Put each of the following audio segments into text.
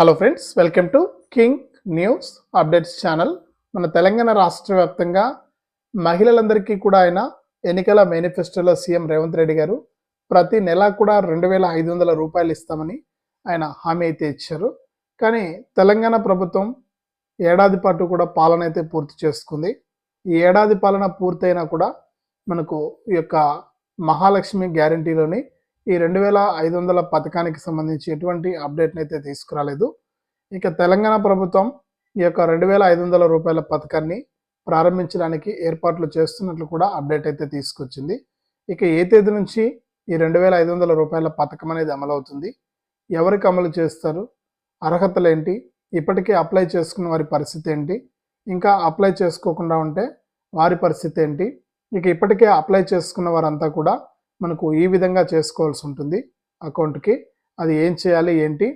Hello friends welcome to king news updates channel మన తెలంగాణ రాష్ట్ర వ్యాప్తంగా మహిళలందరికీ కూడా ఆయన ఎన్నికల మేనిఫెస్టోలో సీఎం రేవంత్ రెడ్డి గారు ప్రతి నెల కూడా రెండు వేల ఐదు వందల రూపాయలు ఇస్తామని ఆయన హామీ అయితే ఇచ్చారు. కానీ తెలంగాణ ప్రభుత్వం ఏడాది పాటు కూడా పాలన అయితే పూర్తి చేసుకుంది. ఈ ఏడాది పాలన పూర్తయినా కూడా మనకు ఈ యొక్క మహాలక్ష్మి గ్యారంటీలోని ఈ రెండు వేల ఐదు వందల పథకానికి సంబంధించి ఎటువంటి అప్డేట్ని అయితే తీసుకురాలేదు. ఇక తెలంగాణ ప్రభుత్వం ఈ యొక్క రెండు వేల ఐదు వందల రూపాయల పథకాన్ని ప్రారంభించడానికి ఏర్పాట్లు చేస్తున్నట్లు కూడా అప్డేట్ అయితే తీసుకొచ్చింది. ఇక ఏ తేదీ నుంచి ఈ రెండు వేల ఐదు వందల రూపాయల పథకం అనేది అమలవుతుంది? ఎవరికి అమలు చేస్తారు? అర్హతలు ఏంటి? ఇప్పటికే అప్లై చేసుకున్న వారి పరిస్థితి ఏంటి? ఇంకా అప్లై చేసుకోకుండా ఉంటే వారి పరిస్థితి ఏంటి? ఇక ఇప్పటికే అప్లై చేసుకున్న వారంతా కూడా మనకు ఈ విధంగా చేసుకోవాల్సి ఉంటుంది అకౌంట్కి అది ఏం చేయాలి ఏంటి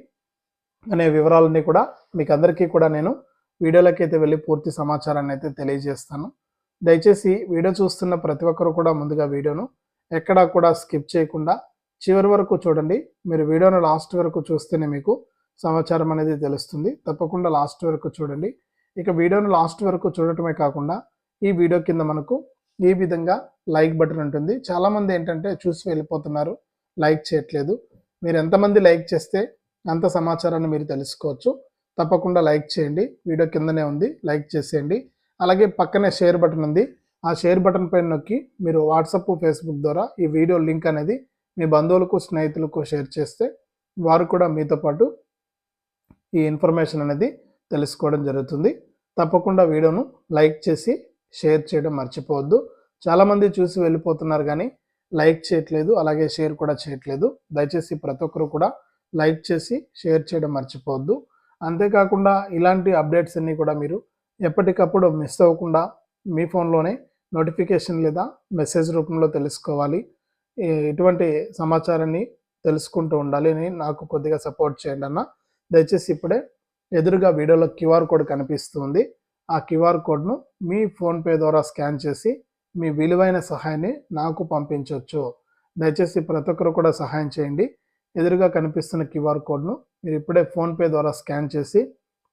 అనే వివరాలన్నీ కూడా మీకు అందరికీ కూడా నేను వీడియోలోకి అయితే వెళ్ళి పూర్తి సమాచారాన్ని అయితే తెలియజేస్తాను. దయచేసి వీడియో చూస్తున్న ప్రతి ఒక్కరు కూడా ముందుగా వీడియోను ఎక్కడా కూడా స్కిప్ చేయకుండా చివరి వరకు చూడండి. మీరు వీడియోను లాస్ట్ వరకు చూస్తేనే మీకు సమాచారం అనేది తెలుస్తుంది. తప్పకుండా లాస్ట్ వరకు చూడండి. ఇక వీడియోను లాస్ట్ వరకు చూడటమే కాకుండా ఈ వీడియో కింద మనకు ఈ విధంగా లైక్ బటన్ ఉంటుంది. చాలామంది ఏంటంటే చూసి వెళ్ళిపోతున్నారు. లైక్ చేయట్లేదు. మీరు ఎంతమంది లైక్ చేస్తే అంత సమాచారాన్ని మీరు తెలుసుకోవచ్చు. తప్పకుండా లైక్ చేయండి. వీడియో కిందనే ఉంది. లైక్ చేసేయండి. అలాగే పక్కనే షేర్ బటన్ ఉంది. ఆ షేర్ బటన్ పైన నొక్కి మీరు వాట్సప్ ఫేస్బుక్ ద్వారా ఈ వీడియో లింక్ అనేది మీ బంధువులకు స్నేహితులకు షేర్ చేస్తే వారు కూడా మీతో పాటు ఈ ఇన్ఫర్మేషన్ అనేది తెలుసుకోవడం జరుగుతుంది. తప్పకుండా వీడియోను లైక్ చేసి షేర్ చేయడం మర్చిపోవద్దు. చాలామంది చూసి వెళ్ళిపోతున్నారు కానీ లైక్ చేయట్లేదు అలాగే షేర్ కూడా చేయట్లేదు. దయచేసి ప్రతి ఒక్కరు కూడా లైక్ చేసి షేర్ చేయడం మర్చిపోవద్దు. అంతేకాకుండా ఇలాంటి అప్డేట్స్ అన్నీ కూడా మీరు ఎప్పటికప్పుడు మిస్ అవ్వకుండా మీ ఫోన్లోనే నోటిఫికేషన్ లేదా మెసేజ్ రూపంలో తెలుసుకోవాలి. ఇటువంటి సమాచారాన్ని తెలుసుకుంటూ ఉండాలి అని నాకు కొద్దిగా సపోర్ట్ చేయండి అన్న. దయచేసి ఇప్పుడే ఎదురుగా వీడియోలో క్యూఆర్ కోడ్ కనిపిస్తుంది. ఆ క్యూఆర్ కోడ్ను మీ ఫోన్పే ద్వారా స్కాన్ చేసి మీ విలువైన సహాయాన్ని నాకు పంపించవచ్చు దయచేసి ప్రతి ఒక్కరు కూడా సహాయం చేయండి. ఎదురుగా కనిపిస్తున్న క్యూఆర్ కోడ్ను మీరు ఇప్పుడే ఫోన్పే ద్వారా స్కాన్ చేసి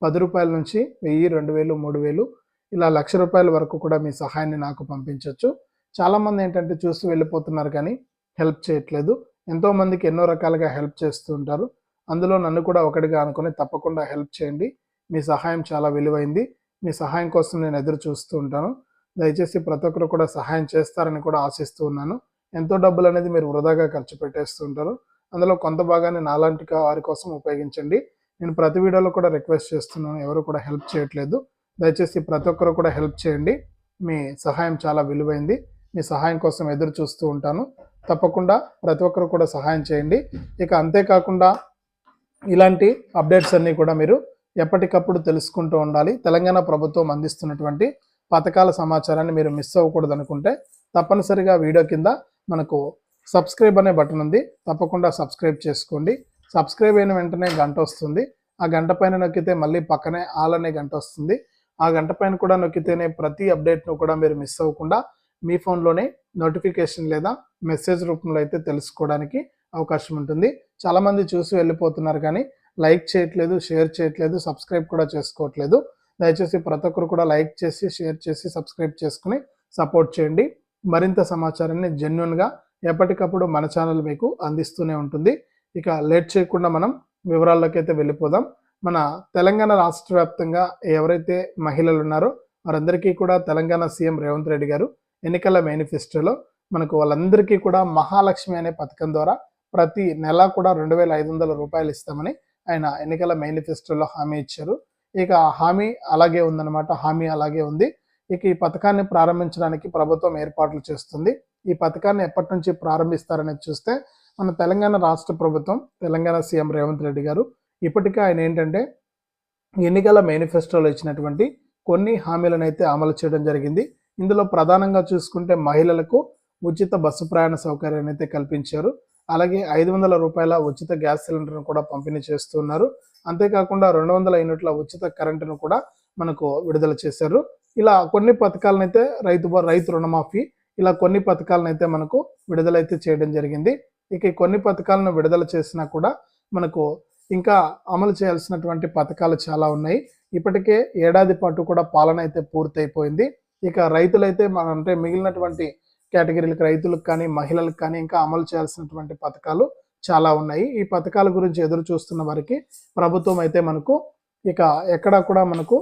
పది రూపాయల నుంచి వెయ్యి రెండు వేలు మూడు వేలు ఇలా లక్ష రూపాయల వరకు కూడా మీ సహాయాన్ని నాకు పంపించవచ్చు చాలామంది ఏంటంటే చూసి వెళ్ళిపోతున్నారు కానీ హెల్ప్ చేయట్లేదు. ఎంతోమందికి ఎన్నో రకాలుగా హెల్ప్ చేస్తూ ఉంటారు. అందులో నన్ను కూడా ఒకటిగా అనుకుని తప్పకుండా హెల్ప్ చేయండి. మీ సహాయం చాలా విలువైంది. మీ సహాయం కోసం నేను ఎదురు చూస్తూ ఉంటాను. దయచేసి ప్రతి ఒక్కరు కూడా సహాయం చేస్తారని కూడా ఆశిస్తూ ఉన్నాను. ఎంతో డబ్బులు అనేది మీరు వృధాగా ఖర్చు పెట్టేస్తూ ఉంటారు. అందులో కొంత భాగాన్ని నాలాంటి వారి కోసం ఉపయోగించండి. నేను ప్రతి వీడియోలో కూడా రిక్వెస్ట్ చేస్తున్నాను. ఎవరు కూడా హెల్ప్ చేయట్లేదు. దయచేసి ప్రతి ఒక్కరు కూడా హెల్ప్ చేయండి. మీ సహాయం చాలా విలువైంది. మీ సహాయం కోసం ఎదురు చూస్తూ ఉంటాను. తప్పకుండా ప్రతి ఒక్కరు కూడా సహాయం చేయండి. ఇక అంతేకాకుండా ఇలాంటి అప్డేట్స్ అన్నీ కూడా మీరు ఎప్పటికప్పుడు తెలుసుకుంటూ ఉండాలి. తెలంగాణ ప్రభుత్వం అందిస్తున్నటువంటి పథకాల సమాచారాన్ని మీరు మిస్ అవ్వకూడదు అనుకుంటే తప్పనిసరిగా వీడియో కింద మనకు సబ్స్క్రైబ్ అనే బటన్ ఉంది. తప్పకుండా సబ్స్క్రైబ్ చేసుకోండి. సబ్స్క్రైబ్ అయిన వెంటనే గంట వస్తుంది. ఆ గంట పైన నొక్కితే మళ్ళీ పక్కనే ఆల్ అనే గంట వస్తుంది. ఆ గంట పైన కూడా నొక్కితేనే ప్రతి అప్డేట్ను కూడా మీరు మిస్ అవ్వకుండా మీ ఫోన్లోనే నోటిఫికేషన్ లేదా మెసేజ్ రూపంలో అయితే తెలుసుకోవడానికి అవకాశం ఉంటుంది. చాలామంది చూసి వెళ్ళిపోతున్నారు కానీ లైక్ చేయట్లేదు షేర్ చేయట్లేదు సబ్స్క్రైబ్ కూడా చేసుకోవట్లేదు. దయచేసి ప్రతి ఒక్కరు కూడా లైక్ చేసి షేర్ చేసి సబ్స్క్రైబ్ చేసుకుని సపోర్ట్ చేయండి. మరింత సమాచారాన్ని జెన్యున్గా ఎప్పటికప్పుడు మన ఛానల్ మీకు అందిస్తూనే ఉంటుంది. ఇక లేట్ చేయకుండా మనం వివరాల్లోకి అయితే వెళ్ళిపోదాం. మన తెలంగాణ రాష్ట్ర వ్యాప్తంగా ఎవరైతే మహిళలు ఉన్నారో వారందరికీ కూడా తెలంగాణ సీఎం రేవంత్ రెడ్డి గారు ఎన్నికల మేనిఫెస్టోలో మనకు వాళ్ళందరికీ కూడా మహాలక్ష్మి అనే పథకం ద్వారా ప్రతి నెల కూడా రెండు వేల ఐదు వందల రూపాయలు ఇస్తామని ఆయన ఎన్నికల మేనిఫెస్టోలో హామీ ఇచ్చారు. ఇక హామీ అలాగే ఉందన్నమాట. హామీ అలాగే ఉంది. ఇక ఈ పథకాన్ని ప్రారంభించడానికి ప్రభుత్వం ఏర్పాట్లు చేస్తుంది. ఈ పథకాన్ని ఎప్పటి నుంచి ప్రారంభిస్తారనేది చూస్తే మన తెలంగాణ రాష్ట్ర ప్రభుత్వం తెలంగాణ సీఎం రేవంత్ రెడ్డి గారు ఇప్పటికే ఆయన ఏంటంటే ఎన్నికల మేనిఫెస్టోలో ఇచ్చినటువంటి కొన్ని హామీలను అయితే అమలు చేయడం జరిగింది. ఇందులో ప్రధానంగా చూసుకుంటే మహిళలకు ఉచిత బస్సు ప్రయాణ సౌకర్యాన్ని అయితే కల్పించారు. అలాగే ఐదు వందల రూపాయల ఉచిత గ్యాస్ సిలిండర్ను కూడా పంపిణీ చేస్తున్నారు. అంతేకాకుండా రెండు వందల యూనిట్ల ఉచిత కరెంటును కూడా మనకు విడుదల చేశారు. ఇలా కొన్ని పథకాలను అయితే రైతు రైతు రుణమాఫీ ఇలా కొన్ని పథకాలనైతే మనకు విడుదలైతే చేయడం జరిగింది. ఇక కొన్ని పథకాలను విడుదల చేసినా కూడా మనకు ఇంకా అమలు చేయాల్సినటువంటి పథకాలు చాలా ఉన్నాయి. ఇప్పటికే ఏడాది పాటు కూడా పాలన అయితే పూర్తయిపోయింది. ఇక రైతులైతే మన అంటే మిగిలినటువంటి కేటగిరీలకు రైతులకు కానీ మహిళలకు కానీ ఇంకా అమలు చేయాల్సినటువంటి పథకాలు చాలా ఉన్నాయి. ఈ పథకాల గురించి ఎదురు చూస్తున్న వారికి ప్రభుత్వం అయితే మనకు ఇక ఎక్కడా కూడా మనకు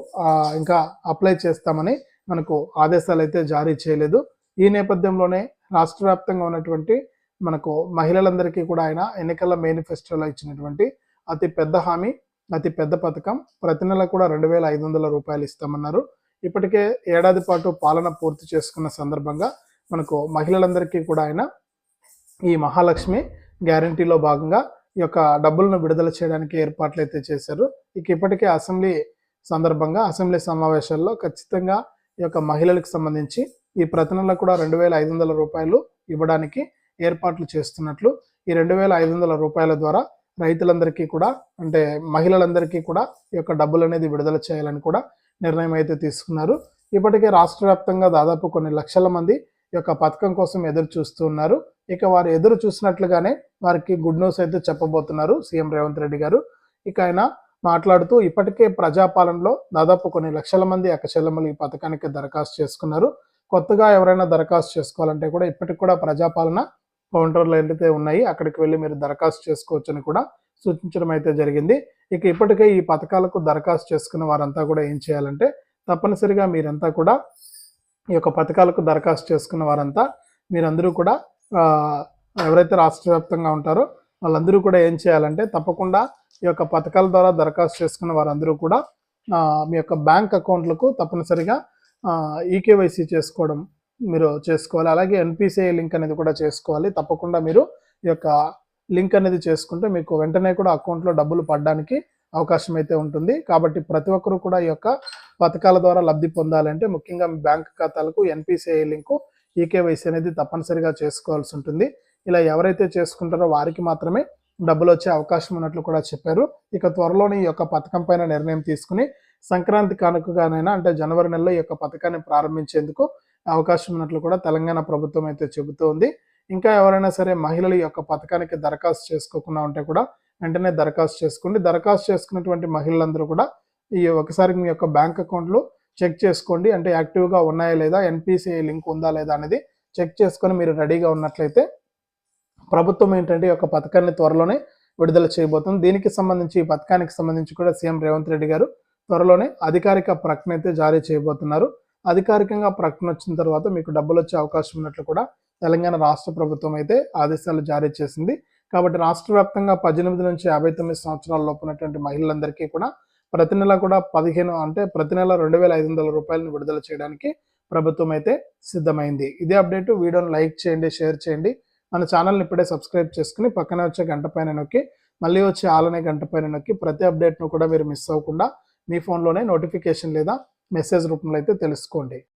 ఇంకా అప్లై చేస్తామని మనకు ఆదేశాలు అయితే జారీ చేయలేదు. ఈ నేపథ్యంలోనే రాష్ట్ర వ్యాప్తంగా ఉన్నటువంటి మనకు మహిళలందరికీ కూడా ఆయన ఎన్నికల మేనిఫెస్టోలో ఇచ్చినటువంటి అతి పెద్ద హామీ అతి పెద్ద పథకం. ప్రతి నెల కూడా రెండు వేల ఐదు వందల రూపాయలు ఇస్తామన్నారు. ఇప్పటికే ఏడాది పాటు పాలన పూర్తి చేసుకున్న సందర్భంగా మనకు మహిళలందరికీ కూడా ఆయన ఈ మహాలక్ష్మి గ్యారంటీలో భాగంగా ఈ యొక్క డబ్బులను విడుదల చేయడానికి ఏర్పాట్లు అయితే చేశారు. ఇక ఇప్పటికే అసెంబ్లీ సందర్భంగా అసెంబ్లీ సమావేశాల్లో ఖచ్చితంగా ఈ యొక్క మహిళలకు సంబంధించి ఈ ప్రతి నెల కూడా రెండు వేల ఐదు వందల రూపాయలు ఇవ్వడానికి ఏర్పాట్లు చేస్తున్నట్లు ఈ రెండు వేల ఐదు వందల రూపాయల ద్వారా రైతులందరికీ కూడా అంటే మహిళలందరికీ కూడా ఈ యొక్క డబ్బులు అనేది విడుదల చేయాలని కూడా నిర్ణయం అయితే తీసుకున్నారు. ఇప్పటికే రాష్ట్ర వ్యాప్తంగా దాదాపు కొన్ని లక్షల మంది యొక్క పథకం కోసం ఎదురు చూస్తూ ఉన్నారు ఇక వారు ఎదురు చూసినట్లుగానే వారికి గుడ్ న్యూస్ అయితే చెప్పబోతున్నారు సీఎం రేవంత్ రెడ్డి గారు. ఇక ఆయన మాట్లాడుతూ ఇప్పటికే ప్రజాపాలనలో దాదాపు కొన్ని లక్షల మంది అక్కచెల్లెమ్మలు ఈ పథకానికి దరఖాస్తు చేసుకున్నారు. కొత్తగా ఎవరైనా దరఖాస్తు చేసుకోవాలంటే కూడా ఇప్పటికి కూడా ప్రజాపాలన కౌంటర్లు ఏదైతే ఉన్నాయి అక్కడికి వెళ్ళి మీరు దరఖాస్తు చేసుకోవచ్చని కూడా సూచించడం అయితే జరిగింది. ఇక ఇప్పటికే ఈ పథకాలకు దరఖాస్తు చేసుకున్న వారంతా కూడా ఏం చేయాలంటే తప్పనిసరిగా మీరంతా కూడా ఈ యొక్క పథకాలకు దరఖాస్తు చేసుకున్న వారంతా మీరందరూ కూడా ఎవరైతే రాష్ట్ర వ్యాప్తంగా ఉంటారో వాళ్ళందరూ కూడా ఏం చేయాలంటే తప్పకుండా ఈ యొక్క పథకాల ద్వారా దరఖాస్తు చేసుకున్న వారందరూ కూడా మీ యొక్క బ్యాంక్ అకౌంట్లకు తప్పనిసరిగా ఈకేవైసీ చేసుకోవడం మీరు చేసుకోవాలి. అలాగే ఎన్పిసిఐ లింక్ అనేది కూడా చేసుకోవాలి. తప్పకుండా మీరు ఈ యొక్క లింక్ అనేది చేసుకుంటే మీకు వెంటనే కూడా అకౌంట్లో డబ్బులు పడడానికి అవకాశం అయితే ఉంటుంది. కాబట్టి ప్రతి ఒక్కరూ కూడా ఈ యొక్క పథకాల ద్వారా లబ్ధి పొందాలంటే ముఖ్యంగా మీ బ్యాంక్ ఖాతాలకు ఎన్పిసిఐ లింకు ఈకేవైసీ అనేది తప్పనిసరిగా చేసుకోవాల్సి ఉంటుంది. ఇలా ఎవరైతే చేసుకుంటారో వారికి మాత్రమే డబ్బులు వచ్చే అవకాశం ఉన్నట్లు కూడా చెప్పారు. ఇక త్వరలోనే ఈ యొక్క పథకం పైన నిర్ణయం తీసుకుని సంక్రాంతి కానుకగానైనా అంటే జనవరి నెలలో ఈ యొక్క పథకాన్ని ప్రారంభించేందుకు అవకాశం ఉన్నట్లు కూడా తెలంగాణ ప్రభుత్వం అయితే చెబుతోంది. ఇంకా ఎవరైనా సరే మహిళలు ఈ యొక్క పథకానికి దరఖాస్తు చేసుకోకుండా ఉంటే కూడా వెంటనే దరఖాస్తు చేసుకోండి. దరఖాస్తు చేసుకున్నటువంటి మహిళలందరూ కూడా ఈ ఒకసారి మీ యొక్క బ్యాంక్ అకౌంట్లు చెక్ చేసుకోండి. అంటే యాక్టివ్గా ఉన్నాయా లేదా ఎన్పిసిఐ లింక్ ఉందా లేదా అనేది చెక్ చేసుకొని మీరు రెడీగా ఉన్నట్లయితే ప్రభుత్వం ఏంటంటే ఈ యొక్క పథకాన్ని త్వరలోనే విడుదల చేయబోతుంది. దీనికి సంబంధించి ఈ పథకానికి సంబంధించి కూడా సీఎం రేవంత్ రెడ్డి గారు త్వరలోనే అధికారిక ప్రకటన అయితే జారీ చేయబోతున్నారు. అధికారికంగా ప్రకటన వచ్చిన తర్వాత మీకు డబ్బులు వచ్చే అవకాశం ఉన్నట్లు కూడా తెలంగాణ రాష్ట్ర ప్రభుత్వం అయితే ఆదేశాలు జారీ చేసింది. కాబట్టి రాష్ట్ర వ్యాప్తంగా పద్దెనిమిది నుంచి యాభై తొమ్మిది సంవత్సరాల లోపు ఉన్నటువంటి మహిళలందరికీ కూడా ప్రతి నెల కూడా పదిహేను అంటే ప్రతి నెల రెండు వేల ఐదు వందల రూపాయలను విడుదల చేయడానికి ప్రభుత్వం అయితే సిద్ధమైంది. ఇదే అప్డేట్. వీడియోను లైక్ చేయండి షేర్ చేయండి. మన ఛానల్ని ఇప్పుడే సబ్స్క్రైబ్ చేసుకుని పక్కనే వచ్చే గంట పైన నొక్కి మళ్ళీ వచ్చే ఆలనే గంట పైన నొక్కి ప్రతి అప్డేట్ను కూడా మీరు మిస్ అవ్వకుండా మీ ఫోన్లోనే నోటిఫికేషన్ లేదా మెసేజ్ రూపంలో అయితే తెలుసుకోండి.